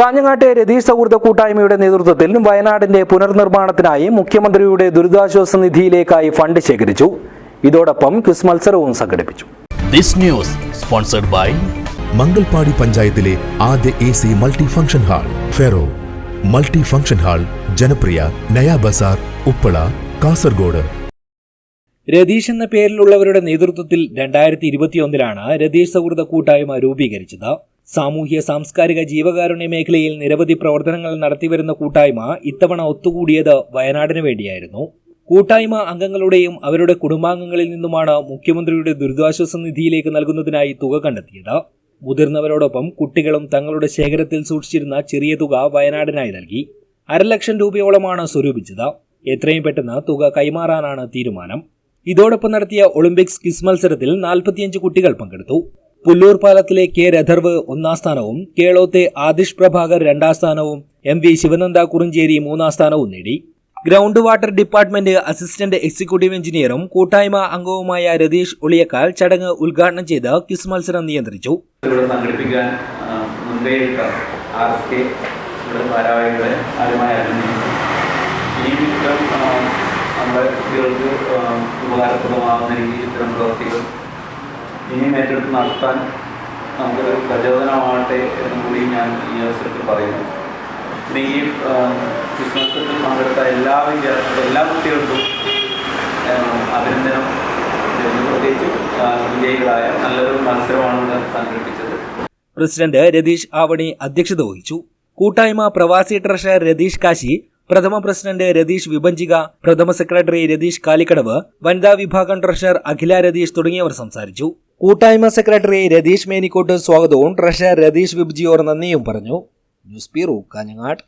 കാഞ്ഞങ്ങാട്ടെ രതീഷ് സൗഹൃദ കൂട്ടായ്മയുടെ നേതൃത്വത്തിൽ വയനാടിന്റെ പുനർനിർമ്മാണത്തിനായി മുഖ്യമന്ത്രിയുടെ ദുരിതാശ്വാസ നിധിയിലേക്കായി ഫണ്ട് ശേഖരിച്ചു. ഇതോടൊപ്പം ക്വിസ് മത്സരവും സംഘടിപ്പിച്ചു. This news sponsored by Mangalpady പഞ്ചായത്തിലെ ആദ്യ A C multi function hall ferro. Multi function hall ജനപ്രിയ നയാ ബസാർ ഉപ്പള കാസർഗോഡ്. രതീഷ് എന്ന പേരിലുള്ളവരുടെ നേതൃത്വത്തിൽ രണ്ടായിരത്തി ഇരുപത്തിയൊന്നിലാണ് രതീഷ് സൗഹൃദ കൂട്ടായ്മ രൂപീകരിച്ചത്. സാമൂഹ്യ സാംസ്കാരിക ജീവകാരുണ്യ മേഖലയിൽ നിരവധി പ്രവർത്തനങ്ങൾ നടത്തിവരുന്ന കൂട്ടായ്മ ഇത്തവണ ഒത്തുകൂടിയത് വയനാടിന് വേണ്ടിയായിരുന്നു. കൂട്ടായ്മ അംഗങ്ങളുടെയും അവരുടെ കുടുംബാംഗങ്ങളിൽ നിന്നുമാണ് മുഖ്യമന്ത്രിയുടെ ദുരിതാശ്വാസ നിധിയിലേക്ക് നൽകുന്നതിനായി തുക കണ്ടെത്തിയത്. മുതിർന്നവരോടൊപ്പം കുട്ടികളും തങ്ങളുടെ ശേഖരത്തിൽ സൂക്ഷിച്ചിരുന്ന ചെറിയ തുക വയനാടിനായി നൽകി. അരലക്ഷം രൂപയോളമാണ് സ്വരൂപിച്ചത്. എത്രയും പെട്ടെന്ന് തുക കൈമാറാനാണ് തീരുമാനം. ഇതോടൊപ്പം നടത്തിയ ഒളിമ്പിക്സ് ക്വിസ് മത്സരത്തിൽ നാൽപ്പത്തിയഞ്ച് കുട്ടികൾ പങ്കെടുത്തു. പുല്ലൂർ പാലത്തിലെ കെ രഥർവ് ഒന്നാം സ്ഥാനവും കേളോത്തെ ആദിഷ് പ്രഭാകർ രണ്ടാം സ്ഥാനവും എം വി ശിവനന്ദ കുറിഞ്ചേരി മൂന്നാം സ്ഥാനവും നേടി. Ground water department assistant executive എഞ്ചിനീയറും കൂട്ടായ്മ അംഗവുമായ രതീഷ് ഒളിയക്കാൽ ചടങ്ങ് ഉദ്ഘാടനം ചെയ്ത് ക്വിസ് മത്സരം നിയന്ത്രിച്ചു. സംഘടിപ്പിക്കാൻ ഉപകാരപ്രദമാകുന്ന രീതിയിൽ ഇത്തരം പ്രവർത്തികൾ ഇനിയും ഏറ്റെടുത്ത് നടത്താൻ നമുക്കൊരു പ്രചോദനമാകട്ടെ എന്ന് കൂടി ഞാൻ ഈ അവസരത്തിൽ പറയുന്നു. പിന്നെ ഈ ക്രിസ്മസത്തിൽ പങ്കെടുത്ത എല്ലാ വിദ്യാർത്ഥികളും എല്ലാ കുട്ടികൾക്കും അഭിനന്ദനം. നല്ലൊരു പ്രസിഡന്റ് രതീഷ് ആവണി അധ്യക്ഷത വഹിച്ചു. കൂട്ടായ്മ പ്രവാസി ട്രഷറർ രതീഷ് കാശി പ്രഥമ പ്രസിഡന്റ് രതീഷ് വിഭഞ്ചിക പ്രഥമ സെക്രട്ടറി രതീഷ് കാലിക്കടവ് വനിതാ വിഭാഗം ട്രഷറർ അഖില രതീഷ് തുടങ്ങിയവർ സംസാരിച്ചു. കൂട്ടായ്മ സെക്രട്ടറി രതീഷ് മേനിക്കോട്ട് സ്വാഗതവും ട്രഷറർ രതീഷ് വിബ്ജിയോർ നന്ദിയും പറഞ്ഞു. News bureau Kanhangad.